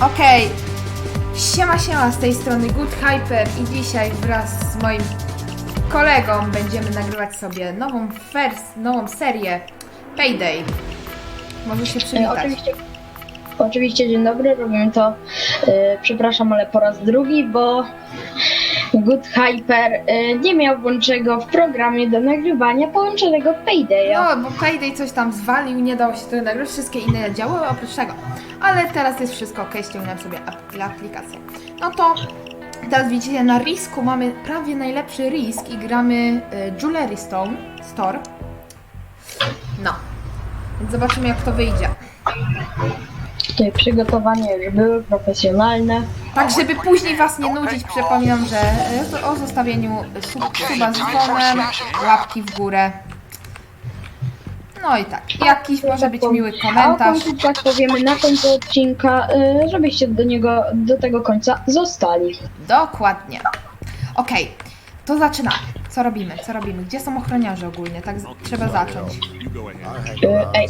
Okej. Siema, siema, z tej strony Good Hyper i dzisiaj wraz z moim kolegą będziemy nagrywać sobie nową wers, nową serię Payday. Może się E, przywitać. Oczywiście, oczywiście, dzień dobry, robimy to, e, przepraszam, ale po raz drugi, bo Good Hyper e, nie miał włączonego w programie do nagrywania połączonego Paydaya. No, bo Payday coś tam zwalił, nie dało się tego nagrać, wszystkie inne działały oprócz tego. Ale teraz jest wszystko ok, ściągnąłem sobie ap- aplikację. No to teraz widzicie, na Risku mamy prawie najlepszy Risk i gramy y, Jewelry Stone Store. No, więc zobaczymy jak to wyjdzie. Tutaj przygotowania już były profesjonalne. Tak, żeby później Was nie nudzić, przypominam, że y, o zostawieniu sub, suba z dzwonem, łapki w górę. No i tak, jakiś może być miły A o komentarz. końcu tak powiemy na końcu odcinka, e, żebyście do niego, do tego końca zostali. Dokładnie. Okej, to zaczynamy. Co robimy? Co robimy? Gdzie są ochroniarze ogólnie? Tak z- trzeba zacząć. E, Ej,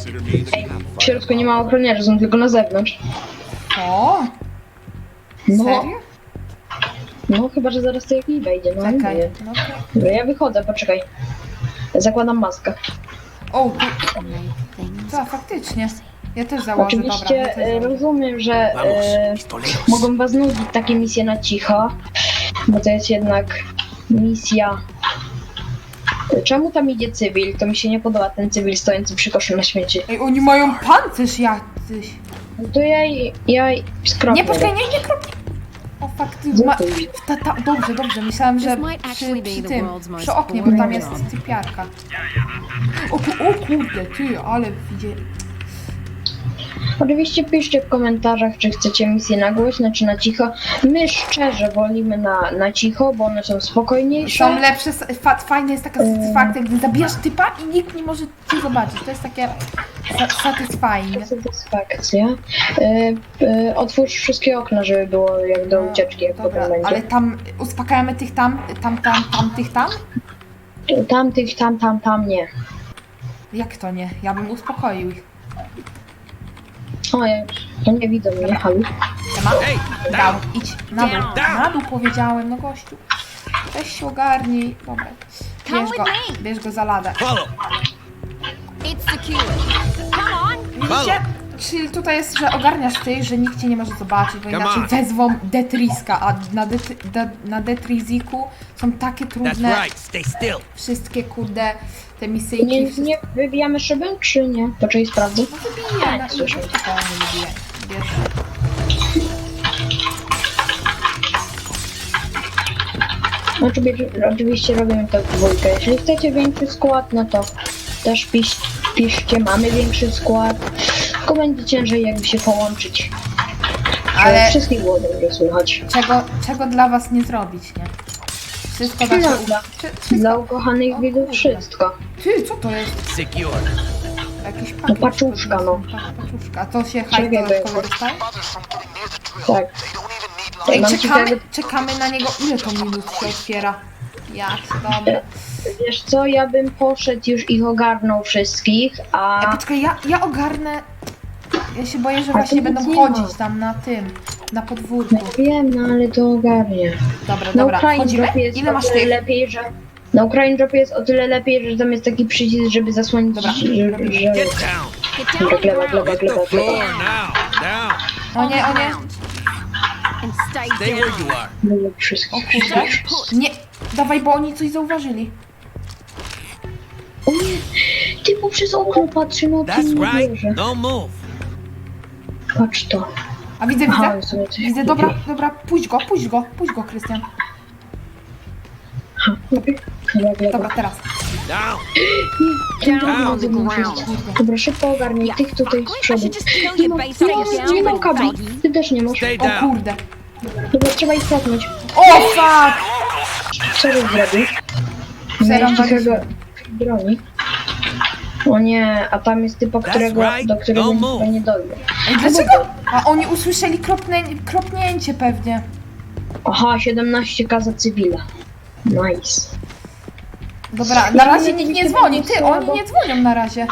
ej, w środku nie ma ochroniarzy, są tylko na zewnątrz. O! No, Serio? no chyba, że zaraz to jakiś wejdzie. No, nie Czekaj. wiem. No to... Dobra, ja wychodzę, poczekaj. Zakładam maskę. O, tu... Co, faktycznie. Ja też założę, Oczywiście dobra. Ja też e, rozumiem, że e, mogą was nudzić takie misje na cicho, bo to jest jednak misja. Czemu tam idzie cywil? To mi się nie podoba ten cywil stojący przy koszu na śmieci. Ej, oni mają pancerz jacyś. No to ja, ja skropię. Nie, poczekaj, nie, nie krop... O, fakty... Ma... Ta, ta, dobrze, dobrze, myślałem, że przy, przy tym, przy oknie, bo tam jest typiarka. O, o kurde, ty, ale widzie... Oczywiście piszcie w komentarzach, czy chcecie misję na głośno, czy na cicho. My szczerze wolimy na, na cicho, bo one są spokojniejsze. Są lepsze, fa, fajna jest taka satysfakcja, gdy zabijasz typa i nikt nie może cię zobaczyć. To jest takie sa, satisfying. Satysfakcja. E, e, otwórz wszystkie okna, żeby było jak do ucieczki, jak No, Dobra, potem będzie. ale tam uspokajamy tych tam, tam, tam, tam, tych tam? Tam, tych, tam, tam, tam nie. Jak to nie? Ja bym uspokoił ich. O, ja, to nie widzę mnie, halo. Siema. Dał, idź na dół. Down. Na dół powiedziałem, no gościu. Weź się ogarnij. Dobra. Bierz go, bierz go za ladę. Follow. It's secured. Come on. Widzicie? Czyli tutaj jest, że ogarniasz ty, że nikt cię nie może zobaczyć, bo Come inaczej on. wezwą Detriska, a na, det, de, na Detriziku są takie That's trudne right. Stay still. wszystkie kurde te misyjki. Nie, wszystko- nie wybijamy szybę, czy nie? Poczekaj, sprawdzę. No wybijaj, na Słyszę. wybijaj. Bierz. Oczywiście, oczywiście robimy to w dwójkę. Jeżeli chcecie większy skład, no to też pisz, piszcie, mamy większy skład. Tylko będzie ciężej jakby się połączyć. Ale- Ale wszystkich było dobrze słychać. Czego, czego dla was nie zrobić, nie? Wszystko da się... No, u- dla- Wszy- wszystko. Dla ukochanych O widzów wszystko. Ty, co to jest? Secure. Jakiś pakiet. paczuszka, no. Pa- Paczuszka. A to się Czekaj, bo ja dodatkowo dostaje? Tak. Ej, Mam czekamy, ciekawe- czekamy na niego. Ile to minut się otwiera? Jak, dobra. Wiesz co, ja bym poszedł już ich ogarnął wszystkich, Ej, a... poczekaj, ja, ja ogarnę... Ja się boję, że A właśnie będą chodzić tam na tym, na podwórku. No wiem, no ale to ogarnie. Dobra, Na dobra, Ukrainie chodzimy? Drop jest Ile o masz tyle tych? lepiej, że... Na Ukrainie Drop jest o tyle lepiej, że tam jest taki przycisk, żeby zasłonić, Dobra, że... że... Get down. Get down on the gleba, gleba, gleba, floor gleba. now. Down. O nie, o nie. And stay Stay where you are. Było O wszystkich. kurde. Nie, dawaj, bo oni coś zauważyli. O nie! Ty poprzez okno patrzy, no ty That's nie right. wierzę. No move. Patrz to. A widzę, Aha, widzę. sobie coś Widzę, dobra, dobra, puść go, puść go, puść go, Krystian. Dobra, teraz. Down. Ground. iść. Dobra, szybko ogarnij tych tutaj z przodu. Nie mam, nie mam, nie mam down, kabli. Ty też nie masz. Stay O down. kurde. Dobra, trzeba ich cofnąć. O fuck! Co żeś zrobił? Takiego broni. O nie, a tam jest typa, którego, right. do którego move. nie dojdzie. Ej, dlaczego? A oni usłyszeli kropnę, kropnięcie pewnie. Aha, 17k za cywila. Nice. Dobra, na razie nikt nie dzwoni. Ty, oni nie dzwonią na razie.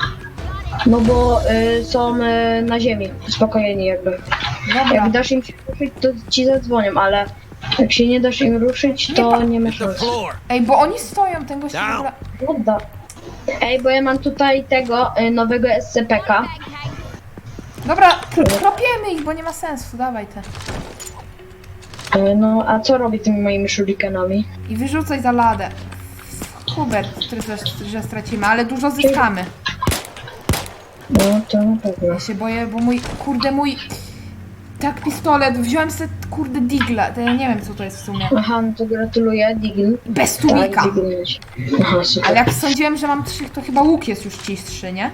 No bo y, są y, na ziemi, uspokojeni jakby. Dobra. Jak dasz im się ruszyć, to ci zadzwonią, ale jak się nie dasz im ruszyć, to nie ma The szans. floor. Ej, bo oni stoją, ten gość w ogóle... Prawda. Ej, bo ja mam tutaj tego y, nowego SCP-ka. Dobra, kr- kropiemy ich, bo nie ma sensu, dawaj te. Y, No, a co robię tymi moimi shurikenami? I wyrzucaj za ladę. Hubert, który też, że stracimy, ale dużo zyskamy. No, to na pewno. Ja się boję, bo mój, kurde, mój... Tak, pistolet, wziąłem sobie, kurde, digla, to ja nie wiem, co to jest w sumie. Aha, no to gratuluję, Digl. Bez Tak, tłumika. Aha, super. Ale jak sądziłem, że mam trzy, to chyba łuk jest już czystszy, nie?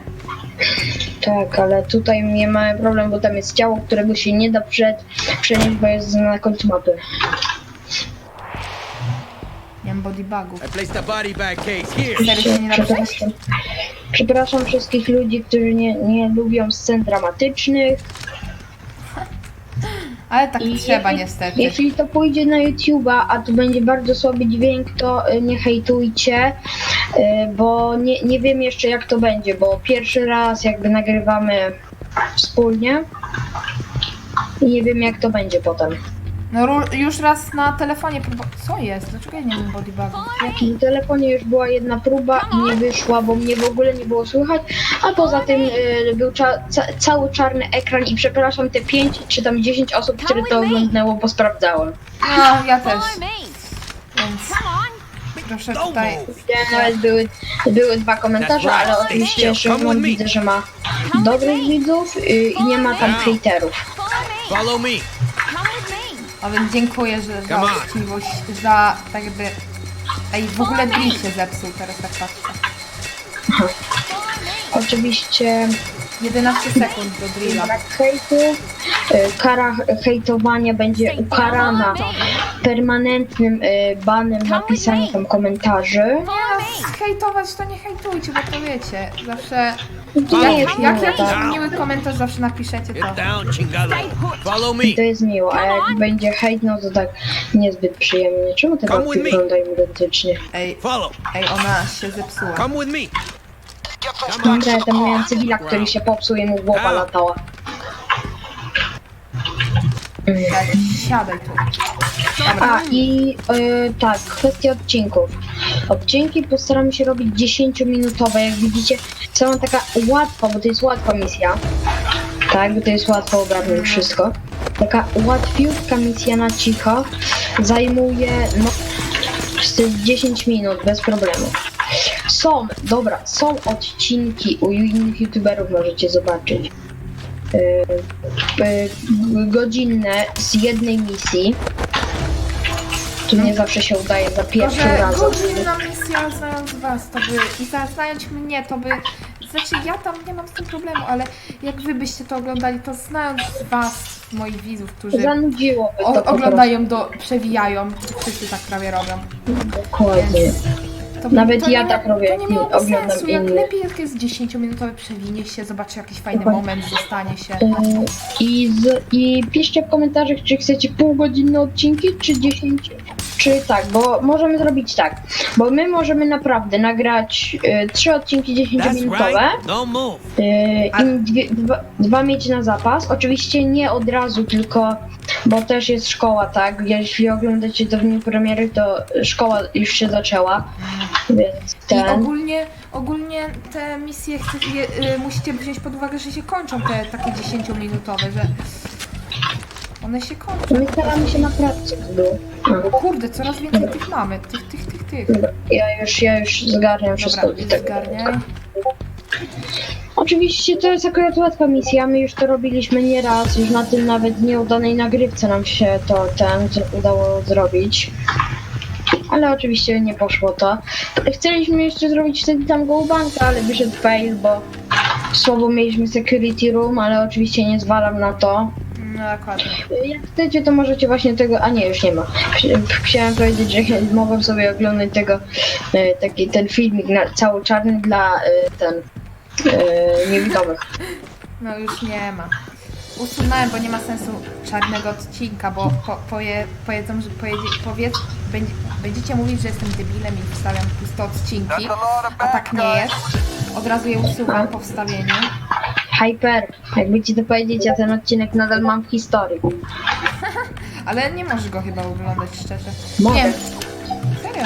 Tak, ale tutaj nie mamy problem, bo tam jest ciało, którego się nie da przed, przenieść, bo jest na końcu mapy. Nie mam body bugów. I placed a body bag case here. Serio się nie da przejść? Przepraszam, przepraszam wszystkich ludzi, którzy nie, nie lubią scen dramatycznych. Ale tak I trzeba jeśli- niestety. Jeśli to pójdzie na YouTube'a, a tu będzie bardzo słaby dźwięk, to y, nie hejtujcie, y, bo nie, nie wiem jeszcze jak to będzie, bo pierwszy raz jakby nagrywamy wspólnie i nie wiem jak to będzie potem. No ru- już raz na telefonie próba... Co jest? Dlaczego ja nie mam body bugów? Na telefonie już była jedna próba i nie wyszła, bo mnie w ogóle nie było słychać, a poza tym y, był cza ca cały czarny ekran i przepraszam te 5 czy tam 10 osób, które to oglądnęło, bo sprawdzałem. No, ja też. Follow me. Więc Come on. proszę tutaj... Widziałem, nawet były, były dwa komentarze, ale oczywiście Szymon widzę, że ma dobrych widzów y, i nie ma tam hejterów. Follow me. Follow me. Come with me. A więc dziękuję, że za Come on. uczciwość, za tak jakby... Ej, w ogóle drill się zepsuł, teraz tak patrzę. Oczywiście 11 sekund do drilla. brak hejtów, y, kara hejtowania będzie ukarana permanentnym y, banem napisania tam komentarzy. Hejtować to nie hejtujcie, bo to wiecie, zawsze... Nie Jak, jest jak jakiś miły komentarz zawsze napiszecie, Get to... down, Chingalo. Follow me. To jest miło, a jak będzie hejt, no to tak niezbyt przyjemnie. Czemu te Come babki with me. wyglądają identycznie? Ej, Follow. ej, ona się zepsuła. Come with me. Dobra, ten miałem cywila, który się popsuł i mu głowa latała. Tak, siadaj tu. A i y, tak, kwestia odcinków. Odcinki postaramy się robić 10-minutowe. Jak widzicie, są taka łatwa, bo to jest łatwa misja. Tak, bo to jest łatwo ogarnąć wszystko. Taka łatwiutka misja na cicho zajmuje no, z 10 minut bez problemu. Są, dobra, są odcinki u innych youtuberów, możecie zobaczyć. Y, y, godzinne z jednej misji. Tu nie zawsze się udaje za pierwszym Może razem. godzinna misja, znając was, to by... I za- znając mnie, to by... Znaczy, ja tam nie mam z tym problemu, ale jak wy byście to oglądali, to znając was, moich widzów, którzy Zanudziłoby o, to po oglądają, do, przewijają, wszyscy tak prawie robią. prostu. Dokładnie. To Nawet to ja nie tak robię, To jak nie nie miałoby oglądam sensu, jak innych. lepiej jak jest 10-minutowe przewinie się, zobaczy jakiś fajny Dokładnie. moment, zostanie się. Y, I, z, I piszcie w komentarzach, czy chcecie półgodzinne odcinki, czy 10, czy tak, bo możemy zrobić tak, bo my możemy naprawdę nagrać y, trzy odcinki That's 10-minutowe, right. Don't move. y, i dwa, dwa mieć na zapas. Oczywiście nie od razu, tylko, bo też jest szkoła, tak, jeśli oglądacie to w dniu premiery, to szkoła już się zaczęła, więc I ten... ogólnie, ogólnie te misje chcecie, y, musicie wziąć pod uwagę, że się kończą te takie 10-minutowe, że one się kończą. My staramy się na był. O kurde, coraz więcej tych mamy, tych, tych, tych, tych. Ja już, ja już zgarniam wszystko. Dobra, i tak. zgarniaj. Oczywiście to jest akurat łatwa misja, my już to robiliśmy nieraz, już na tym nawet nieudanej nagrywce nam się to ten udało zrobić. Ale oczywiście nie poszło to. Chcieliśmy jeszcze zrobić wtedy tam gołbanka, ale wyszedł fail, bo słabo mieliśmy security room, ale oczywiście nie zwalam na to. No dokładnie. Jak chcecie, to możecie właśnie tego. A nie, już nie ma. Chci- Chciałem powiedzieć, że mogłem sobie oglądać tego e, taki ten filmik na, cały czarny dla e, ten e, niewidomych. No już nie ma. Usunąłem, bo nie ma sensu czarnego odcinka, bo po, poje, powiedzą, że pojedzie, powiedz, będzie, będziecie mówić, że jestem debilem i wstawiam puste odcinki, a tak nie jest. Od razu je usuwam po wstawieniu. Hyper, jakby ci to powiedzieć, ja ten odcinek nadal mam w historii. Ale nie możesz go chyba oglądać szczerze. Mogę. Nie. Serio?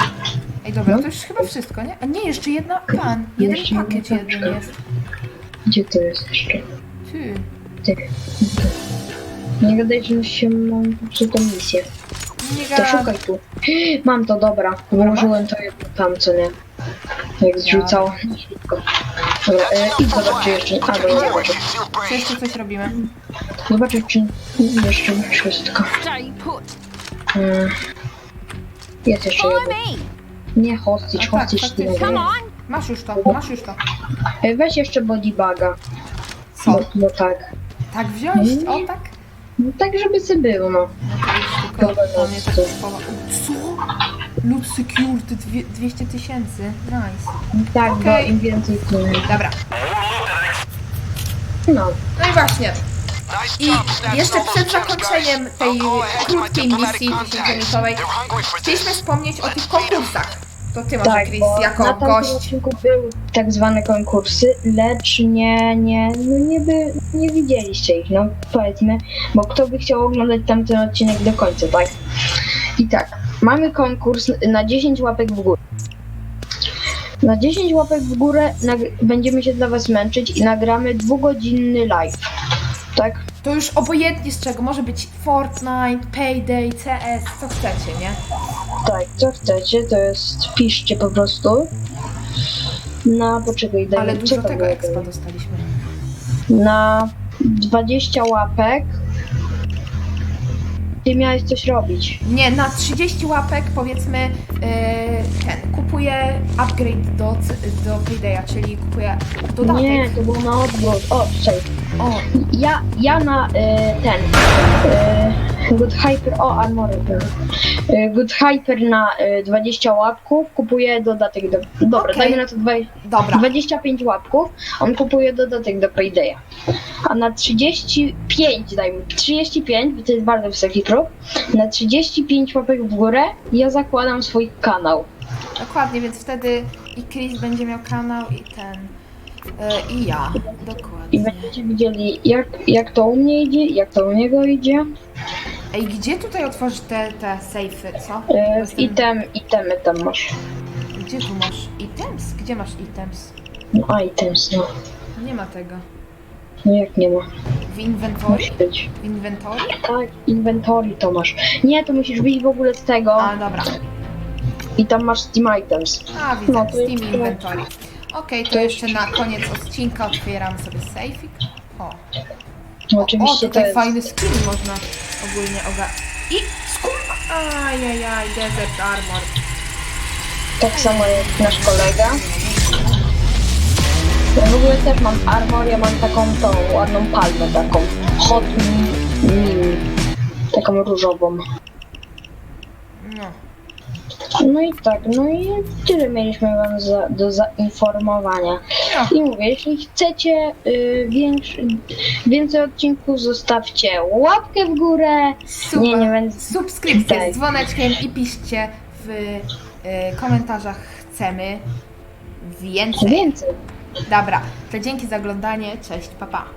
Ej, dobra, No. to już chyba wszystko, nie? A nie, jeszcze jedna, pan, jeden Jeszcze pakiet jedna jeden paczka. jest. Gdzie to jest jeszcze? Ty. Ty. Nie gadaj, że się mam popsutą misję. Nie To szukaj tu. Mam to, dobra. Włożyłem to jedno tam, co nie? Jak zrzucało. Szybko. Dobra, e, idź zobacz, czy jeszcze... A, dobra, zobacz. Czy jeszcze coś robimy? Zobacz, czy jeszcze wszystko. Stay put. E, Jest jeszcze Follow me. Nie hostage, A tak, hostage Come wiem. on. Masz już to, masz już to. E, Weź jeszcze bodybaga. Co? Bo, bo tak. Tak wziąć? O tak? No, tak, żeby sobie było, no. No tylko Dobra, to mnie tak to- schowa. Co? Loot secured dwie- 200 tysięcy. Nice. Tak, bo Okej. im więcej tym. Dobra. No. No i właśnie. I jeszcze przed zakończeniem tej krótkiej misji 10-minutowej chcieliśmy wspomnieć o tych konkursach. To ty może, Tak, Chris, bo na jako tamtym gość. odcinku były tak zwane konkursy, lecz nie, nie, no nie, by, nie widzieliście ich, no powiedzmy, bo kto by chciał oglądać tamten odcinek do końca, tak? I tak, mamy konkurs na 10 łapek w górę. Na 10 łapek w górę będziemy się dla was męczyć i nagramy dwugodzinny live. Tak? To już obojętnie z czego. Może być Fortnite, Payday, CS, co chcecie, nie? Tak, co chcecie, to jest piszcie po prostu. Na, poczekaj, daj Ale dużo tego expa dostaliśmy. na 20 łapek ty miałeś coś robić. Nie, na 30 łapek powiedzmy yy, ten, kupuję upgrade do, c- do Paydaya, czyli kupuję dodatek. Nie, to było na odwrót. O, czekaj. O, Ja, ja na y, ten y, Good Hyper, o Armory. Y, Good Hyper na y, 20 łapków kupuję dodatek do... Dobra, Okej. dajmy na to 20, dobra. 25 łapków, on kupuje dodatek do Paydaya. A na 35, dajmy, 35, bo to jest bardzo wysoki próg, na 35 łapek w górę ja zakładam swój kanał. Dokładnie, więc wtedy i Chris będzie miał kanał i ten. Yy, I ja. I Dokładnie. będziecie widzieli jak, jak to u mnie idzie, jak to u niego idzie. Ej, gdzie tutaj otworzyć te, te sejfy, co? E, Jestem- item, itemy tam masz. Gdzie tu masz items? Gdzie masz items? No items, no. Nie ma tego. No jak nie ma. W inventory? Musi być. W inventory? Tak, inventory to masz. Nie, to musisz wyjść w ogóle z tego A, dobra. i tam masz Steam Items. A, widzę. No, to Steam jest- Inventory. Okej, to jeszcze na koniec odcinka otwieramy sobie sejfik. O, No, o oczywiście to tutaj jest... fajny skin można ogólnie oga... I skurwa! Ajajaj, Desert Armor. Tak samo jak nasz kolega. Ja w ogóle też mam armor, ja mam taką tą ładną palmę taką. Hot mini. Taką różową. No. No i tak, no i tyle mieliśmy wam za, do zainformowania. I mówię, jeśli chcecie y, większy, więcej odcinków, zostawcie łapkę w górę. Super. Nie, nie będę. Subskrypcję Tak. z dzwoneczkiem i piszcie w y, komentarzach chcemy więcej. Więcej. Dobra, to dzięki za oglądanie. Cześć, papa. Pa.